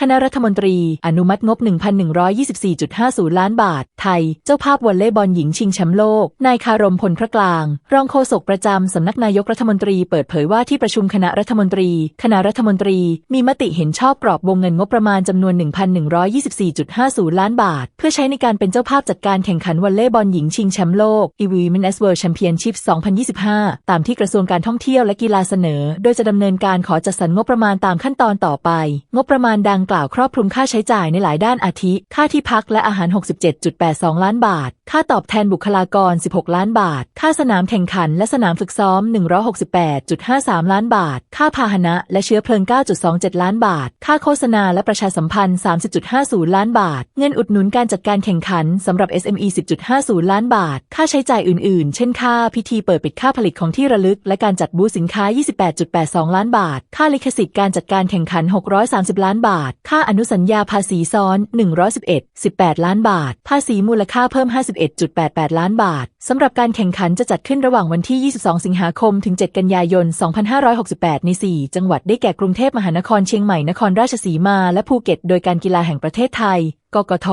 คณะรัฐมนตรี อนุมัติงบ 1,124.50 ล้านบาท ไทย เจ้าภาพวอลเลย์บอลหญิงชิงแชมป์โลก นายคารมพลพระกลาง รองโฆษกประจำสำนักนายกรัฐมนตรีเปิดเผยว่าที่ประชุมคณะรัฐมนตรี คณะรัฐมนตรี มีมติเห็นชอบกรอบวงเงินงบประมาณจำนวน 1,124.50 ล้านบาท เพื่อใช้ในการเป็นเจ้าภาพจัดการแข่งขันวอลเลย์บอลหญิงชิงแชมป์โลก e v Women's World Championship 2025 ตามที่กระทรวงการท่องเที่ยวและกีฬาเสนอ โดยจะดำเนินการขอจัดสรรงบประมาณตามขั้นตอนต่อไป งบประมาณดังกล่าวครอบคลุมค่าใช้จ่ายในหลายด้านอาทิ ค่าที่พักและอาหาร 67.82 ล้านบาท ค่าตอบแทนบุคลากร 16 ล้านบาท ค่าสนามแข่งขันและสนามฝึกซ้อม 168.53 ล้านบาท ค่าพาหนะและเชื้อเพลิง 9.27 ล้านบาท ค่าโฆษณาและประชาสัมพันธ์ 30.50 ล้านบาท เงินอุดหนุนการจัดการแข่งขันสำหรับ SME 10.50 ล้านบาท ค่าใช้จ่ายอื่น ๆ เช่นค่าพิธีเปิดปิดค่าผลิตของที่ระลึก และการจัดบูธสินค้า 28.82 ล้านบาท ค่าลิขสิทธิ์การจัดการแข่งขัน 630 ล้านบาทค่าอนุสัญญาภาษีซ้อน 111 18 ล้านบาท ภาษีมูลค่าเพิ่ม 51.88 ล้านบาท สำหรับการแข่งขันจะจัดขึ้นระหว่างวันที่ 22 สิงหาคม ถึง 7 กันยายน 2568 ใน 4 จังหวัดได้แก่กรุงเทพมหานครเชียงใหม่ นครราชสีมา และภูเก็ต โดยการกีฬาแห่งประเทศไทยกกท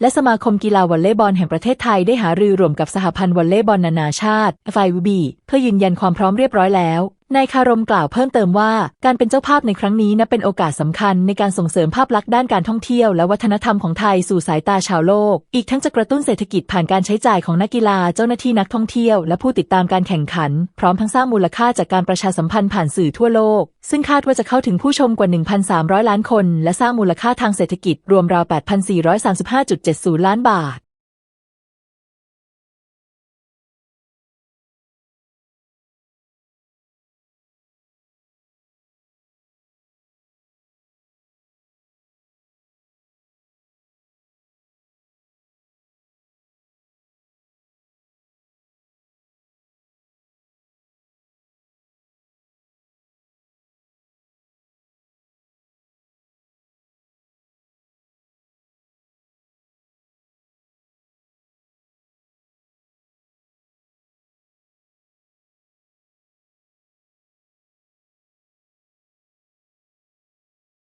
และสมาคมกีฬาวอลเลย์บอลแห่งประเทศไทยได้หารือร่วมกับสหพันธ์วอลเลย์บอลนานาชาติ FIVB เพื่อยืนยันความพร้อมเรียบร้อยแล้ว นายคารมกล่าวเพิ่มเติมว่า การเป็นเจ้าภาพในครั้งนี้นับเป็นโอกาสสำคัญในการส่งเสริมภาพลักษณ์ด้านการท่องเที่ยวและวัฒนธรรมของไทยสู่สายตาชาวโลก อีกทั้งจะกระตุ้นเศรษฐกิจผ่านการใช้จ่ายของนักกีฬาเจ้าหน้าที่นักท่องเที่ยว และผู้ติดตามการแข่งขัน พร้อมทั้งสร้างมูลค่าจากการประชาสัมพันธ์ผ่านสื่อทั่วโลก ซึ่งคาดว่าจะเข้าถึงผู้ชมกว่า 1,300 ล้านคน และสร้างมูลค่าทางเศรษฐกิจรวมราว 8,435.70 ล้านบาท